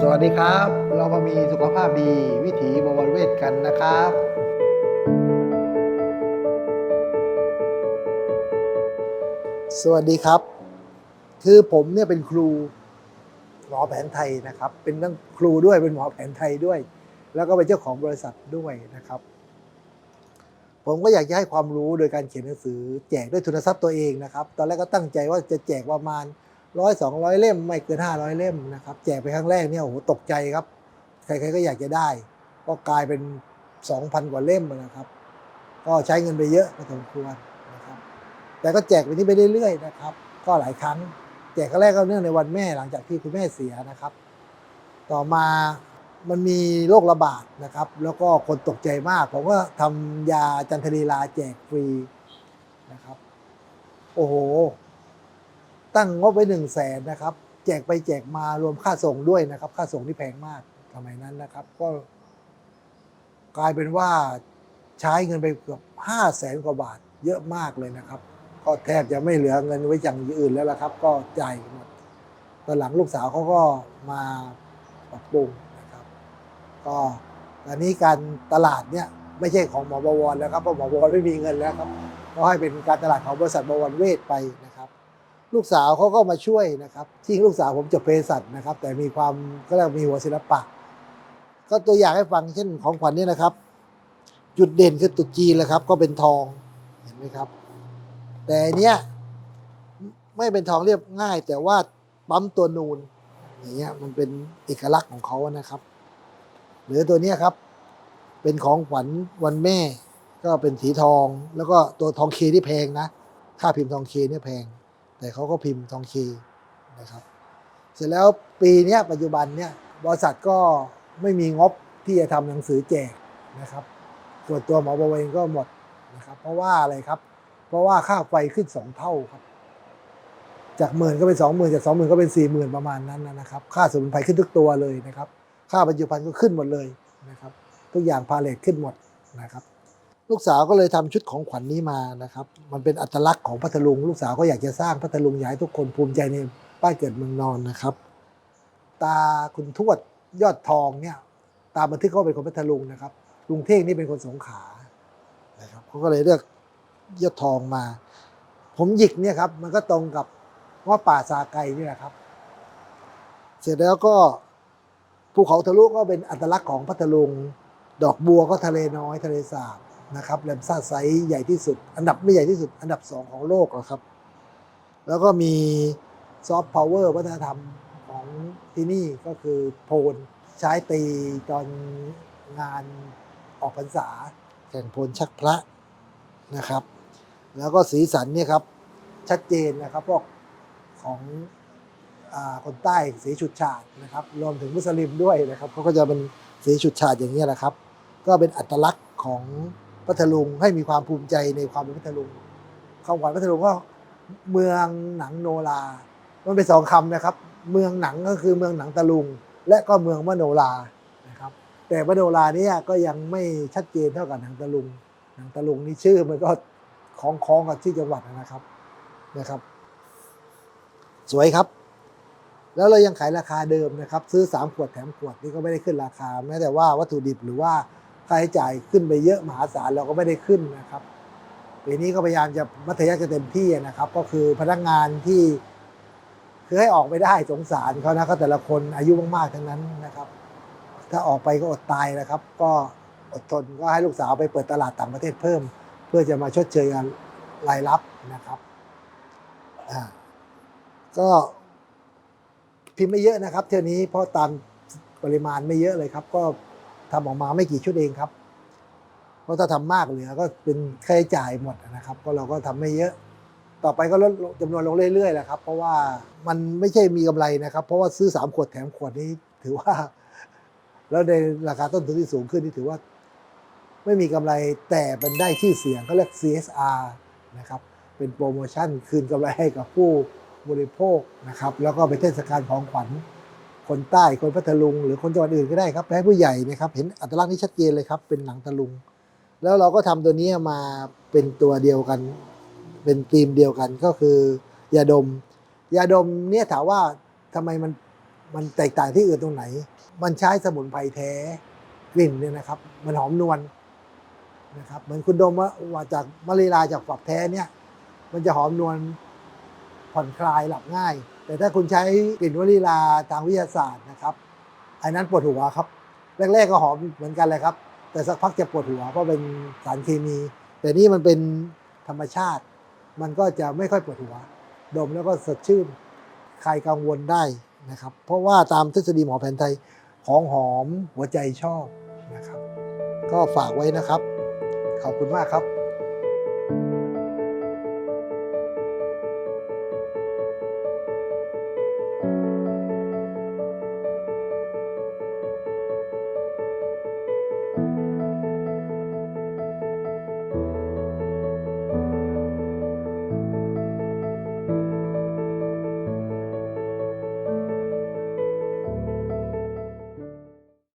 สวัสดีครับ เรามามีสุขภาพดีวิถีบวรเวทกันนะครับ สวัสดีครับ คือผมเนี่ยเป็นครูหมอแผนไทยนะครับ เป็นทั้งครูด้วยเป็นหมอแผนไทยด้วย แล้วก็เป็นเจ้าของบริษัทด้วยนะครับ ผมก็อยากจะให้ความรู้โดยการเขียนหนังสือ แจกด้วยทุนทรัพย์ตัวเองนะครับ ตอนแรกก็ตั้งใจว่าจะแจกประมาณ ร้อยสองร้อยเล่มไม่เกินห้าร้อยเล่มนะครับแจกไปครั้งแรกเนี่ยโอ้โหตกใจครับ ใครๆก็อยากจะได้ ก็กลายเป็นสองพันกว่าเล่มนะครับ ก็ใช้เงินไปเยอะพอสมควรนะครับ แต่ก็แจกไปนี้ไปเรื่อยๆนะครับ ก็หลายครั้ง แจกครั้งแรกก็เนื่องในวันแม่หลังจากที่คุณแม่เสียนะครับ ต่อมามันมีโรคระบาดนะครับ แล้วก็คนตกใจมาก ผมก็ทำยาจันทรีลาแจกฟรีนะครับ โอ้โห ตั้งงบไว้หนึ่งแสนนะครับ แจกไปแจกมารวมค่าส่งด้วยนะครับ ค่าส่งที่แพงมากสมัยนั้นนะครับ ก็กลายเป็นว่าใช้เงินไปเกือบห้าแสนกว่าบาทเยอะมากเลยนะครับ ก็แทบจะไม่เหลือเงินไว้อย่างอื่นแล้วละครับ ก็จ่ายหมดตอนหลังลูกสาวเขาก็มาปรับปรุงนะครับ ก็ตอนนี้การตลาดเนี่ยไม่ใช่ของหมอบวรแล้วครับเพราะหมอบวรไม่มีเงินแล้วครับก็ให้เป็นการตลาดของบริษัทบวรเวทไปนะครับ ลูกสาวเขาก็มาช่วยนะครับที่ลูกสาวผมจบเภสัชนะครับ แต่มีความก็เรียกว่ามีหัวศิลปะ ก็ตัวอย่างให้ฟังเช่นของขวัญเนี่ยนะครับ จุดเด่นคือตุดจีนเลยครับ ก็เป็นทองเห็นไหมครับ แต่เนี้ยไม่เป็นทองเรียบง่าย แต่ว่าปั๊มตัวนูนอย่างเงี้ยมันเป็นเอกลักษณ์ของเขานะครับ หรือตัวเนี้ยครับ เป็นของขวัญวันแม่ ก็เป็นสีทอง แล้วก็ตัวทองเคที่แพงนะ ค่าพิมพ์ทองเคเนี่ยแพง แต่เขาก็พิมพ์ทองเคนะครับ เสร็จแล้วปีนี้ปัจจุบันเนี่ยบริษัทก็ไม่มีงบที่จะทำหนังสือแจกนะครับ ส่วนตัวหมอบวเองก็หมดนะครับ เพราะว่าอะไรครับ เพราะว่าค่าไฟขึ้นสองเท่าครับ จากหมื่นก็เป็นสองหมื่นจากสองหมื่นก็เป็นสี่หมื่นประมาณนั้นนะครับ ค่าสมุนไพรขึ้นทุกตัวเลยนะครับ ค่าบรรจุภัณฑ์ก็ขึ้นหมดเลยนะครับ ทุกอย่างพาเลทขึ้นหมดนะครับ ลูกสาวก็เลยทำชุดของขวัญนี้มานะครับ มันเป็นอัตลักษณ์ของพัทลุง ลูกสาวก็อยากจะสร้างพัทลุงอยากให้ทุกคนภูมิใจในบ้านเกิดเมืองนอนนะครับ ตาคุณทวดยอดทองเนี่ย ตามบันทึกเขาเป็นคนพัทลุงนะครับ ลุงเท่งนี่เป็นคนสงขลานะครับเขาก็เลยเลือกยอดทองมา ผมหยิกเนี่ยครับ มันก็ตรงกับว่าป่าซาไกนี่แหละครับ เสร็จแล้วก็ภูเขาทะลุก็เป็นอัตลักษณ์ของพัทลุง ดอกบัวก็ทะเลน้อยทะเลสาบ นะครับแหลมซ่าไซส์ใหญ่ที่สุด อันดับไม่ใหญ่ที่สุด อันดับสองของโลกหรอกครับ แล้วก็มีซอฟต์พาวเวอร์วัฒนธรรมของที่นี่ก็คือโพลใช้ตีตอนงานออกพรรษาแข่งโพลชักพระนะครับ แล้วก็สีสันเนี่ยครับชัดเจนนะครับพวกของอคนใต้สีฉุดฉาดนะครับ รวมถึงมุสลิมด้วยนะครับเขาก็จะเป็นสีฉุดฉาดอย่างนี้แหละครับ ก็เป็นอัตลักษณ์ของ พัทลุงให้มีความภูมิใจในความเป็นพัทลุงคำขวัญพัทลุงก็เมืองหนังโนรา มันเป็นสองคำนะครับ เมืองหนังก็คือเมืองหนังตะลุง และก็เมืองมโนรานะครับ แต่มโนราเนี่ยก็ยังไม่ชัดเจนเท่ากับหนังตะลุง หนังตะลุงนี่ชื่อมันก็คล้องคล้องกับที่จังหวัดนะครับนะครับ สวยครับ แล้วเรายังขายราคาเดิมนะครับ ซื้อ 3 ขวดแถมขวดนี่ก็ไม่ได้ขึ้นราคาแม้แต่ว่าวัตถุดิบหรือว่า ค่าใช้จ่ายขึ้นไปเยอะมหาศาลเราก็ไม่ได้ขึ้นนะครับปีนี้ก็พยายามจะมัธยัสถ์เต็มที่นะครับ ก็คือพนักงานที่คือให้ออกไม่ได้สงสารเขานะเขาแต่ละคนอายุมากๆทั้งนั้นนะครับ ถ้าออกไปก็อดตายนะครับ ก็อดทนก็ให้ลูกสาวไปเปิดตลาดต่างประเทศเพิ่ม เพื่อจะมาชดเชยงานรายรับนะครับอ่าก็พิมพ์ไม่เยอะนะครับ เที่ยวนี้เพราะตามปริมาณไม่เยอะเลยครับ ก็ ทำออกมาไม่กี่ชุดเองครับ เพราะถ้าทำมากเหลือก็เป็นค่าใช้จ่ายหมดนะครับ ก็เราก็ทำไม่เยอะ ต่อไปก็ลดจำนวนลงเรื่อยๆแหละครับ เพราะว่ามันไม่ใช่มีกำไรนะครับ เพราะว่าซื้อสามขวดแถมขวดนี้ถือว่า แล้วในราคาต้นทุนที่สูงขึ้นนี่ถือว่า ไม่มีกำไรแต่มันได้ชื่อเสียงเขาเรียก CSR นะครับ เป็นโปรโมชั่นคืนกำไรให้กับผู้บริโภคนะครับ แล้วก็เป็นเทศกาลของขวัญ คนใต้คนพัทลุง หรือคนจังหวัดอื่นก็ได้ครับให้ผู้ใหญ่นะครับเห็นอัตลักษณ์นี้ชัดเจนเลยครับ เป็นหนังตะลุง แล้วเราก็ทำตัวนี้มาเป็นตัวเดียวกัน เป็นธีมเดียวกันก็คือยาดม ยาดมเนี่ยถามว่าทำไมมันมันแตกต่างที่อื่นตรงไหน มันใช้สมุนไพรแท้กลิ่นเนี่ยนะครับ มันหอมนวลนะครับเหมือนคุณดมว่าจากมะลิลาจากฝักแท้เนี่ย มันจะหอมนวลผ่อนคลายหลับง่าย แต่ถ้าคุณใช้กลิ่นวานิลาทางวิทยาศาสตร์นะครับอันนั้นปวดหัวครับ แรกๆก็หอมเหมือนกันเลยครับ แต่สักพักจะปวดหัวเพราะเป็นสารเคมี แต่นี่มันเป็นธรรมชาติ มันก็จะไม่ค่อยปวดหัว ดมแล้วก็สดชื่นคลายกังวลได้นะครับ เพราะว่าตามทฤษฎีหมอแผนไทยของหอมหัวใจชอบนะครับ ก็ฝากไว้นะครับ ขอบคุณมากครับ